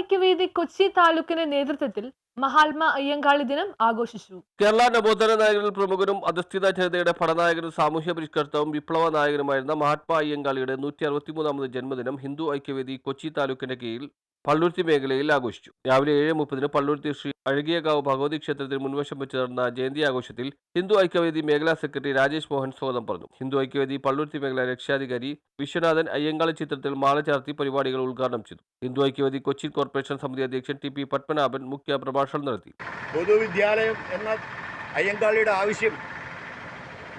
ഐക്യവേദി കൊച്ചി താലൂക്കിന്റെ നേതൃത്വത്തിൽ മഹാത്മാ അയ്യങ്കാളി ദിനം ആഘോഷിച്ചു. കേരള നവോത്ഥാന നായകരിൽ പ്രമുഖരും അധിഷ്ഠിത ജനതയുടെ പടനായകനും സാമൂഹ്യ പരിഷ്കർത്താവും വിപ്ലവ നായകനുമായിരുന്ന മഹാത്മാ അയ്യങ്കാളിയുടെ നൂറ്റി അറുപത്തിമൂന്നാമത് ജന്മദിനം ഹിന്ദു ഐക്യവേദി കൊച്ചി താലൂക്കിന്റെ കീഴിൽ പള്ളുരുത്തി മേഖലയിൽ ആഘോഷിച്ചു. രാവിലെ ഏഴ് മുപ്പതിന് പള്ളുരുത്തി ശ്രീ അഴകിയകാവ് ഭഗവതി ക്ഷേത്രത്തിൽ മുൻവശം വെച്ച് നടന്ന ജയന്തി ആഘോഷത്തിൽ ഹിന്ദു ഐക്യവേദി മേഖലാ സെക്രട്ടറി രാജേഷ് മോഹൻ സ്വാഗതം പറഞ്ഞു. ഹിന്ദു ഐക്യവേദി പള്ളുരുത്തി മേഖല രക്ഷാധികാരി വിശ്വനാഥൻ അയ്യങ്കാളി ചിത്രത്തിൽ മാല ചാർത്തി പരിപാടികൾ ഉദ്ഘാടനം ചെയ്തു. ഹിന്ദു ഐക്യവേദി കൊച്ചിൻ കോർപ്പറേഷൻ സമിതി അധ്യക്ഷൻ ടി പി പത്മനാഭൻ മുഖ്യ പ്രഭാഷണം നടത്തി. പൊതുവിദ്യാലയം എന്ന അയ്യങ്കാളിയുടെ ആവശ്യം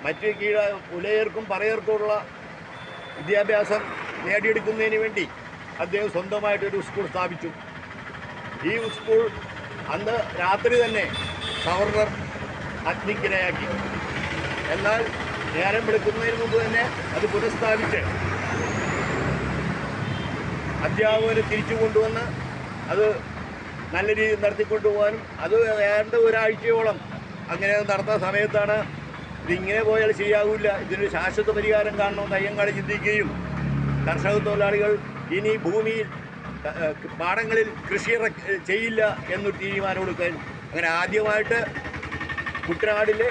മറ്റ് കീഴ പുലയർക്കും പറയർക്കുമുള്ള വിദ്യാഭ്യാസം നേടിയെടുക്കുന്നതിന് വേണ്ടി അദ്ദേഹം സ്വന്തമായിട്ടൊരു സ്കൂൾ സ്ഥാപിച്ചു. ഈ സ്കൂൾ അന്ന് രാത്രി തന്നെ ഗവർണർ അഗ്നിക്കിരയാക്കി. എന്നാൽ നേരം വെളുക്കുന്നതിന് മുമ്പ് തന്നെ അത് പുനഃസ്ഥാപിച്ച്. അധ്യാപകരെ തിരിച്ചു കൊണ്ടുവന്ന് അത് നല്ല രീതിയിൽ നടത്തിക്കൊണ്ടുപോകാനും അത് ഏണ്ട ഒരാഴ്ചയോളം അങ്ങനെ നടത്തുന്ന സമയത്താണ് ഇതിങ്ങനെ പോയാൽ ശരിയാകില്ല ഇതിനൊരു ശാശ്വത പരിഹാരം കാണണമെന്ന് അയ്യങ്കാളി ചിന്തിക്കുകയും കർഷക തൊഴിലാളികൾ ഇനി ഭൂമിയിൽ പാടങ്ങളിൽ കൃഷി ചെയ്യില്ല ചെയ്യില്ല എന്നൊരു തീരുമാനമെടുക്കാൻ അങ്ങനെ ആദ്യമായിട്ട് കുട്ടനാടിലെ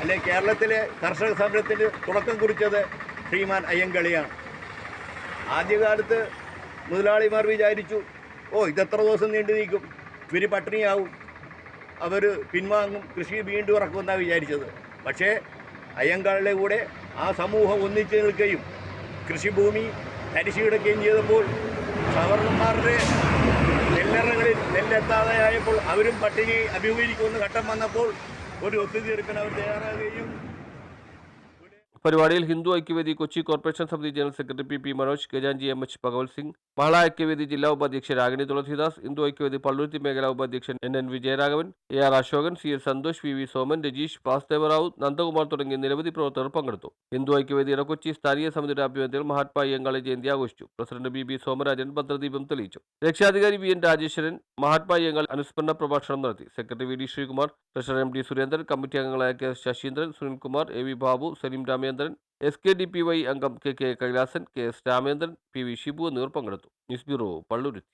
അല്ലെ കേരളത്തിലെ കർഷക സമരത്തിന് തുടക്കം കുറിച്ചത് ശ്രീമാൻ അയ്യങ്കളിയാണ്. ആദ്യകാലത്ത് മുതലാളിമാർ വിചാരിച്ചു ഓ ഇതെത്ര ദിവസം നീണ്ടു നിൽക്കും? ഇവർ പട്ടിണിയാവും. അവർ പിൻവാങ്ങും കൃഷി വീണ്ടും ഇറക്കുമെന്നാണ് വിചാരിച്ചത്. പക്ഷേ അയ്യങ്കാളിലെ കൂടെ ആ സമൂഹം ഒന്നിച്ചു നിൽക്കുകയും കൃഷിഭൂമി തരിശിടുകയും ചെയ്തപ്പോൾ സവർണന്മാരുടെ നെല്ലറകളിൽ നെല്ലെത്താതെ ആയപ്പോൾ അവരും പട്ടിണി അഭിമുഖീകരിക്കുമെന്ന് ഘട്ടം വന്നപ്പോൾ ഒരു ഒത്തുതീർപ്പിന് അവർ തയ്യാറാകുകയും പരിപാടിയിൽ ഹിന്ദു ഐക്യവേദി കൊച്ചി കോർപ്പറേഷൻ സമിതി general secretary P P Manoj Gajanji M H Bhagavath Singh Mahila Aikyavedi ജില്ലാ ഉപാധ്യക്ഷൻ രാഗിണി തുളസിദാസ് ഹിന്ദു ഐക്യവേദി പള്ളുരുത്തി മേഖലാ ഉപാധ്യക്ഷൻ N N Vijayaraghavan A R Asokan C S Santhosh V V Soman Rajeesh Vasudeva Rao Nandakumar തുടങ്ങിയ നിരവധി പ്രവർത്തകർ പങ്കെടുത്തു. ഹിന്ദു ഐക്യവേദി ഇടക്കൊച്ചി സ്ഥാനീയ സമിതിയുടെ ആഭിമുഖ്യത്തിൽ മഹാത്മാ അയ്യങ്കാളി ജയന്തി ആഘോഷിച്ചു. പ്രസിഡന്റ് ബി ബി സോമരാജൻ ഭദ്രദീപം തെളിയിച്ചു. രക്ഷാധികാരി വി എൻ രാജേശ്വരൻ മഹാത്മാ അയ്യങ്കാളി അനുസ്മരണ പ്രഭാഷണം നടത്തി. Secretary V D Sreekumar president M D Surendran committee അംഗങ്ങളായ K Saseendran Sunilkumar A V Babu Saleem Ramendran S K D P Y അംഗം K K Kailasan K S Ramendran P V Shibu എന്നിവർ പങ്കെടുത്തു. News bureau Palluruthy.